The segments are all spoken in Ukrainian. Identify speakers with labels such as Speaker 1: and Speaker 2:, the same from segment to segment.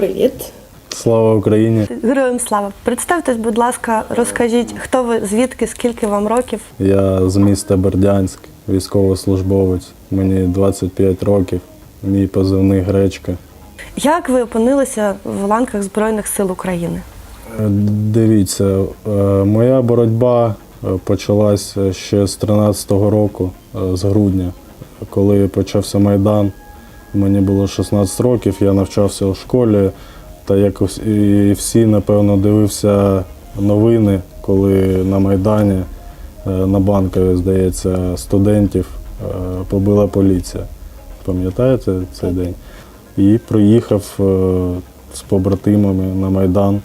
Speaker 1: Привіт.
Speaker 2: Слава Україні!
Speaker 3: Героям слава. Представтесь, будь ласка, розкажіть, хто ви, звідки, скільки вам років?
Speaker 2: Я з міста Бердянськ, військовослужбовець. Мені 25 років. Мій позивний гречка.
Speaker 3: Як ви опинилися в ланках Збройних сил України?
Speaker 2: Е, Дивіться, е, моя боротьба е, почалася ще з 13-го року, з грудня, коли почався Майдан. Мені було 16 років, я навчався у школі, та як і всі, напевно, дивився новини, коли на Майдані е, на банкові, здається, студентів е, побила поліція. Пам'ятаєте цей день? І приїхав е, з побратимами на Майдан.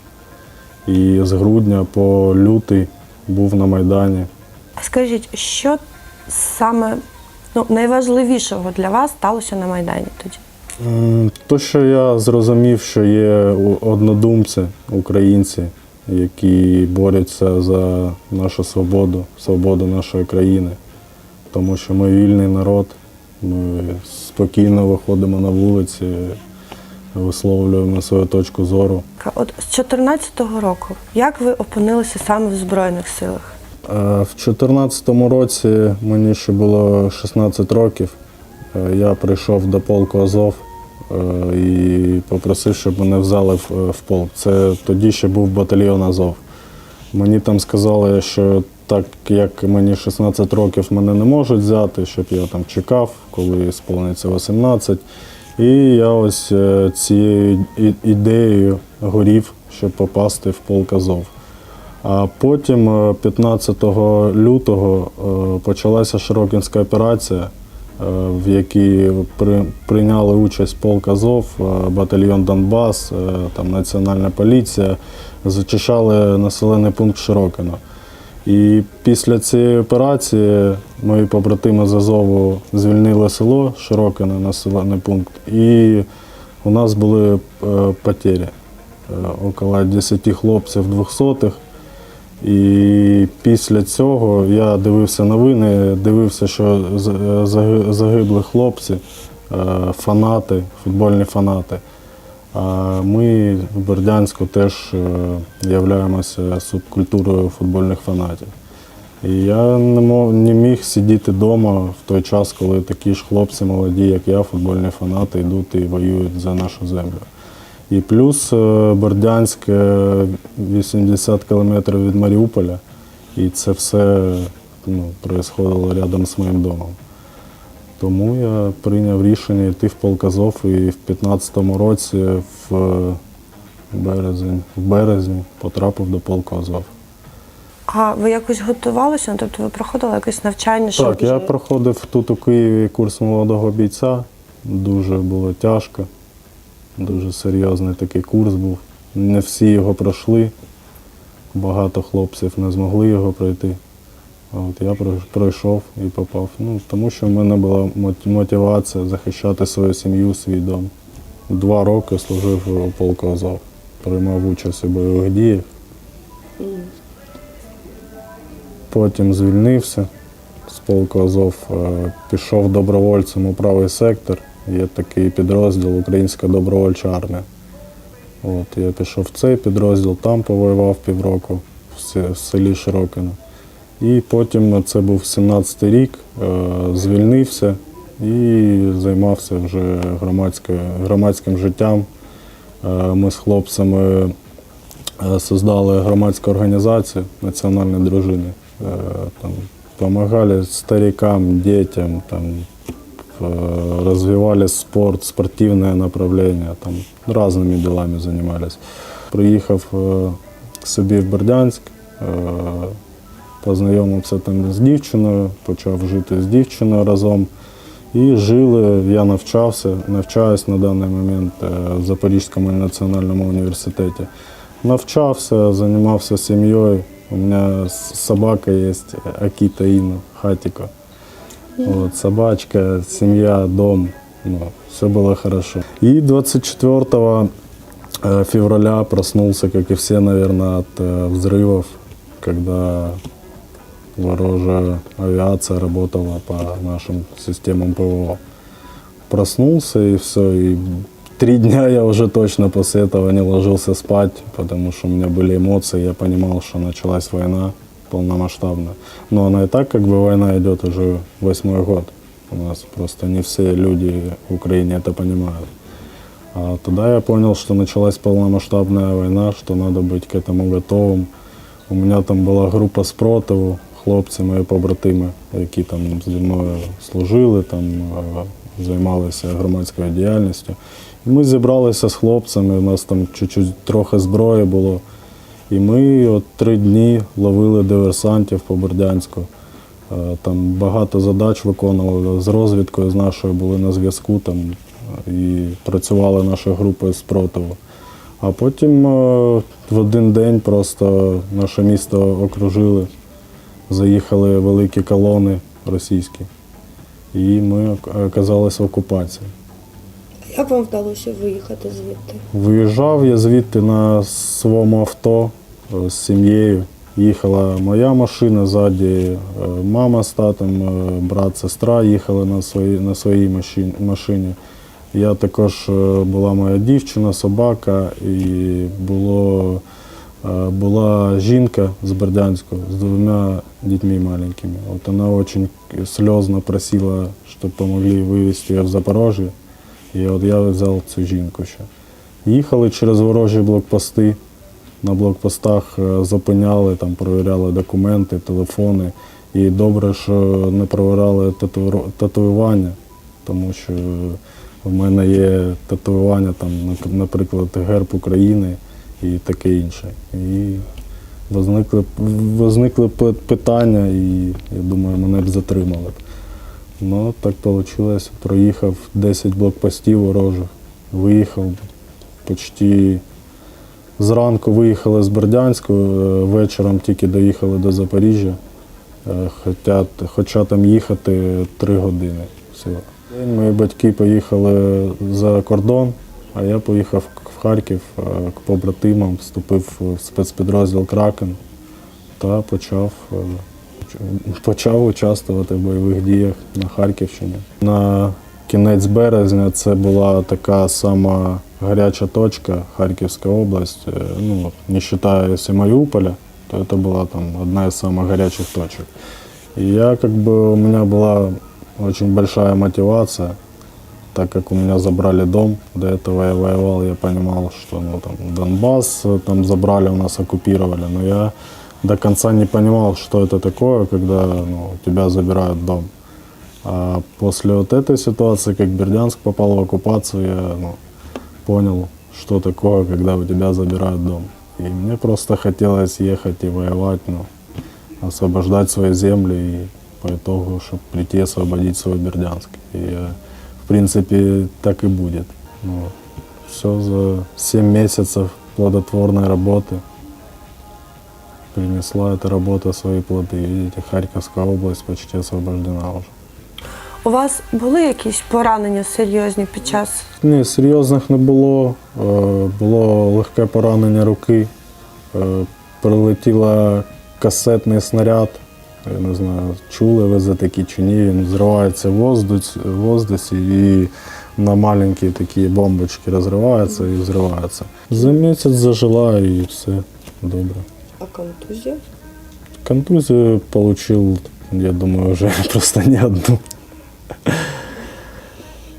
Speaker 2: І з грудня по лютий був на Майдані.
Speaker 3: Скажіть, що саме ну, найважливішого для вас сталося на Майдані тоді?
Speaker 2: М, То, що я зрозумів, що є однодумці, українці, які борються за нашу свободу, свободу нашої країни. Тому що ми вільний народ, ми спокійно виходимо на вулиці, висловлюємо свою точку зору.
Speaker 3: От з 14-го року, як ви опинилися саме в Збройних силах?
Speaker 2: Е, В 2014 році мені ще було 16 років. Е, Я прийшов до полку Азов е, і попросив, щоб мене взяли в, полк. Це тоді ще був батальйон Азов. Мені там сказали, що так як мені 16 років мене не можуть взяти, щоб я там чекав, коли сповниться 18. І я ось цією ідеєю горів, щоб попасти в полк Азов. А потім, е, 15 лютого, е, почалася Широкінська операція, е, в якій прийняли участь полк Азов, е, батальйон Донбас, е, там Національна поліція, зачищали населений пункт Широкино. І після цієї операції мої побратими з Азову звільнили село Широкино, населений пункт, і у нас були е, потері. Е, Около 10 хлопців двохсотих. І після цього я дивився новини, дивився, що загибли хлопці, е, фанати, футбольні фанати. А ми в Бердянську теж е, являємося субкультурою футбольних фанатів. І я не, мог, не міг сидіти вдома в той час, коли такі ж хлопці молоді, як я, футбольні фанати, йдуть і воюють за нашу землю. І плюс е, Бердянськ е, 80 кілометрів від Маріуполя, і це все ну, происходило рядом з моїм домом. Тому я прийняв рішення йти в полк Азов і в 15-му році в березень, в березні потрапив до полку Азов.
Speaker 3: А ви якось готувалися? Ну, Тобто ви проходили якесь навчання? щоб
Speaker 2: Так, я проходив тут у Києві курс молодого бійця. Дуже було тяжко, дуже серйозний такий курс був. Не всі його пройшли, багато хлопців не змогли його пройти. А от я пройшов і попав. Ну, тому що в мене була мотивація захищати свою сім'ю, свій дом. Два роки служив у полку Азов, приймав участь у бойових діях. Потім звільнився з полку Азов, е, пішов добровольцем у правий сектор. Є такий підрозділ Українська добровольча армія. От, я пішов в цей підрозділ, там повоював півроку в селі Широкино. І потім це був 17-й рік, е, звільнився і займався вже громадським життям. Е, Ми з хлопцями е, создали громадську організацію національної дружини. Там помогали старикам, детям, там, развивали спорт, спортивное направление, там разными делами занимались. Приїхав е, собі в Бердянськ, е, познайомився там з дівчиною, почав жити з дівчиною разом. І жили, я навчався, навчаюсь на даний момент е, в Запорізькому національному університеті. Навчався, займався сім'єю. У мене собака є Акіта Іна, хатіка. Вот, собачка, семья, дом. Ну, все было хорошо. И 24 э, февраля проснулся, как и все, наверное, от э, взрывов, когда ворожая авиация работала по нашим системам ПВО. Проснулся и все, и три дня я уже точно после этого не ложился спать, потому что у меня были эмоции, я понимал, что началась война полномасштабная. Но она и так как бы война идет уже восьмой год. У нас просто не все люди в Украине это понимают. А тогда я понял, что началась полномасштабная война, что надо быть к этому готовым. У мене там була група спротиву, хлопці, мої побратими, які там зі мною служили, там е, займалися громадською діяльністю. І ми зібралися з хлопцями, у нас там чуть-чуть трохи зброї було. І ми от три дні ловили диверсантів по Бердянську. Е, Там багато задач виконували з розвідкою з нашою були на зв'язку там е, і працювали наші групи спротиву. А потім е, в один день просто наше місто окружили, заїхали великі колони російські, і ми оказалися в окупації.
Speaker 1: Як вам вдалося виїхати звідти?
Speaker 2: Виїжджав я звідти на своєму авто е, з сім'єю. Їхала моя машина ззаді, е, мама з татом, е, брат, сестра їхали на своїй, на своїй машині. Я також була моя дівчина, собака, і було, була жінка з Бердянську з двома дітьми маленькими. От вона дуже сльозно просила, щоб допомогли вивезти її в Запорожжя. І от я взяв цю жінку ще. Їхали через ворожі блокпости. На блокпостах е, зупиняли, там перевіряли документи, телефони. І добре, що не перевіряли татуювання, тому що в мене є татуювання, там, наприклад, герб України і таке інше. І возникли, возникли питання, і я думаю, мене б затримали. Ну, так вийшло. Проїхав 10 блокпостів ворожих, виїхав почти зранку виїхали з Бердянську, е, вечором тільки доїхали до Запоріжжя. Е, Хоча, хоча там їхати 3 години всього. Мої батьки поїхали за кордон, а я поїхав в Харків е, к побратимам, вступив в спецпідрозділ Кракен та почав, почав участвувати в бойових діях на Харківщині. На кінець березня це була така сама гаряча точка Харківська область. Е, Ну, не вважаю Маріуполя, то це була там одна із самых горячих точек. И я как бы, у меня была очень большая мотивация, так как у меня забрали дом, до этого я воевал, я понимал, что ну, там, Донбасс э, там забрали, у нас оккупировали, но я до конца не понимал, что это такое, когда ну, тебя забирают дом. А после вот этой ситуации, как Бердянск попал в оккупацию, я ну, понял, что такое, когда у тебя забирают дом. И мне просто хотелось ехать и воевать, ну, освобождать свои земли и по итогу, чтобы прийти освободить свой Бердянск. И в принципе так и будет. Ну, все за 7 месяцев плодотворной работы принесла эта работа свои плоды. Видите, Харьковская область почти освобождена уже.
Speaker 3: У вас були якісь поранення серйозні під час
Speaker 2: Ні, серйозних не було. Е, Було легке поранення руки. Е, Прилетіла касетний снаряд. Я не знаю, чули ви за такі чи ні. Він зривається в воздух- в воздусі і на маленькі такі бомбочки розривається і взривається. За місяць зажила і все добре.
Speaker 1: А контузія?
Speaker 2: Контузию получил, я думаю, уже просто не одну.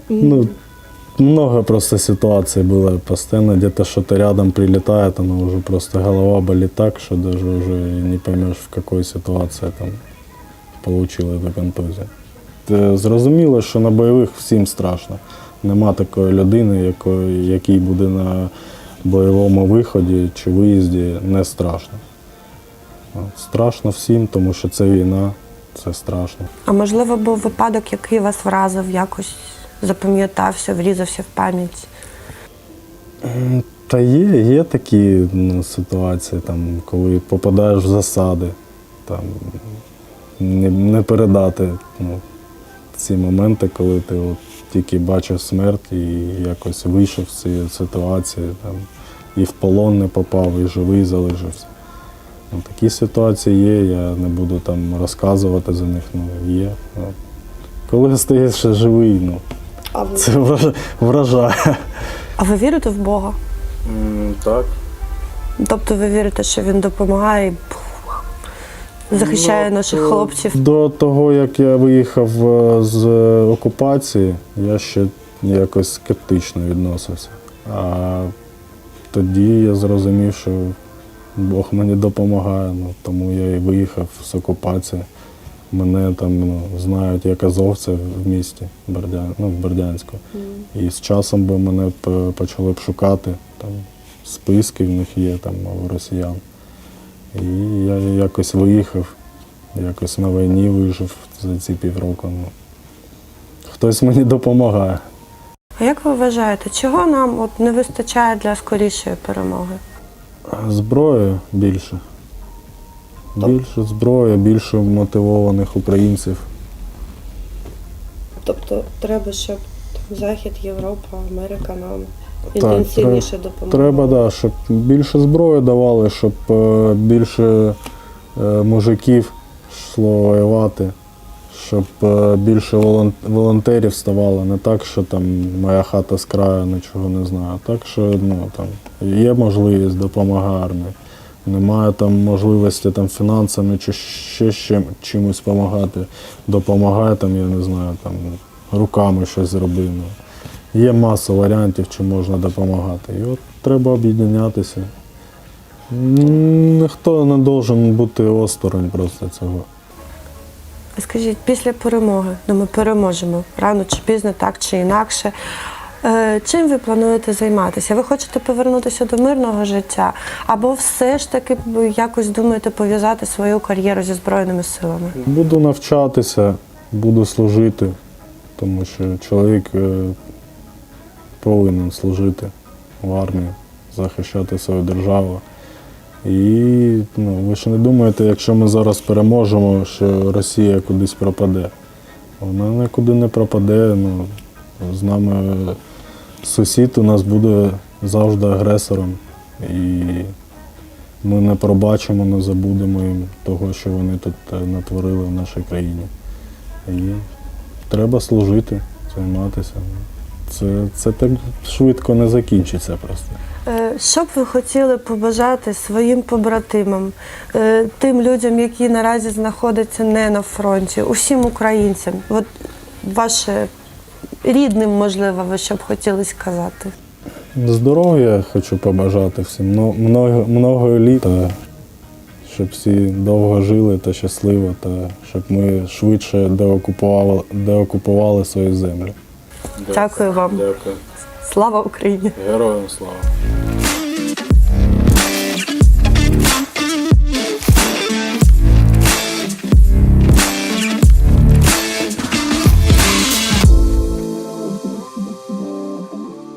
Speaker 2: Ну, много просто ситуаций было. Постоянно где-то что-то рядом прилетает, оно уже просто голова болит так, что даже уже не поймешь, в какой ситуации там получил эту контузію. Е, Зрозуміло, що на бойових всім страшно. Нема такої людини, якої, якій буде на бойовому виході чи виїзді не страшно. От, Страшно всім, тому що це війна, це страшно.
Speaker 3: А можливо, був випадок, який вас вразив, якось запам'ятався, врізався в пам'ять.
Speaker 2: Та є, є такі ну, ситуації, там, коли попадаєш в засади, там, не, не передати ну, ці моменти, коли ти от, тільки бачив смерть і якось вийшов з цієї ситуації, там, і в полон не попав, і живий залишився. Ну, такі ситуації є, я не буду там розказувати за них, ну є. Коли стаєш ще живий, ну,
Speaker 1: А ви
Speaker 2: це вражає.
Speaker 3: А ви вірите в Бога?
Speaker 2: Так.
Speaker 3: Тобто ви вірите, що він допомагає і захищає
Speaker 2: Ну,
Speaker 3: наших
Speaker 2: е,
Speaker 3: хлопців?
Speaker 2: До того, як я виїхав е, з окупації, я ще якось скептично відносився. А тоді я зрозумів, що Бог мені допомагає, ну, тому я і виїхав з окупації. Мене там ну, знають як азовця в місті Бердян, ну, в Бердянську. І з часом би мене почали б шукати. Там списки в них є там у росіян. І я якось виїхав, якось на війні вижив за ці півроку. Ну, хтось мені допомагає.
Speaker 3: А як ви вважаєте, чого нам от не вистачає для скорішої перемоги?
Speaker 2: Зброї більше. Більше зброї, більше мотивованих українців.
Speaker 1: Тобто треба, щоб там, Захід, Європа, Америка нам
Speaker 2: Так,
Speaker 1: інтенсивніше допомагали.
Speaker 2: Треба, да, щоб більше зброї давали, щоб е, більше е, мужиків йшло воювати, щоб е, більше волонтерів ставало. Не так, що там моя хата з краю, нічого не знаю. а Так, що ну, там, є можливість допомагати. Немає там можливості там, фінансами чи ще чим, чимось допомагати. Допомагає там, я не знаю, там, руками щось зроби. Ну. Є маса варіантів, чим можна допомагати. І от треба об'єднатися. Ніхто не должен бути осторонь просто цього.
Speaker 3: Скажіть, після перемоги, ну ми переможемо рано чи пізно, так чи інакше. Е, Чим ви плануєте займатися? Ви хочете повернутися до мирного життя, або все ж таки якось думаєте пов'язати свою кар'єру зі Збройними силами?
Speaker 2: Буду навчатися, буду служити, тому що чоловік е, повинен служити в армії, захищати свою державу. І ну, ви ж не думаєте, якщо ми зараз переможемо, що Росія кудись пропаде. Вона нікуди не пропаде. Ну, з нами сусід у нас буде завжди агресором. І ми не пробачимо, не забудемо їм того, що вони тут е, натворили в нашій країні. І треба служити, займатися. Це, це так швидко не закінчиться просто.
Speaker 3: Е, Що б ви хотіли побажати своїм побратимам, е, тим людям, які наразі знаходяться не на фронті, усім українцям? От ваше рідним, можливо, ви що б хотіли сказати?
Speaker 2: Здоров'я хочу побажати всім. Много, много літ, та щоб всі довго жили та щасливо, та щоб ми швидше деокупували, деокупували свої землі.
Speaker 3: Дякую вам.
Speaker 2: Дякую.
Speaker 3: Слава Україні!
Speaker 2: Героям слава.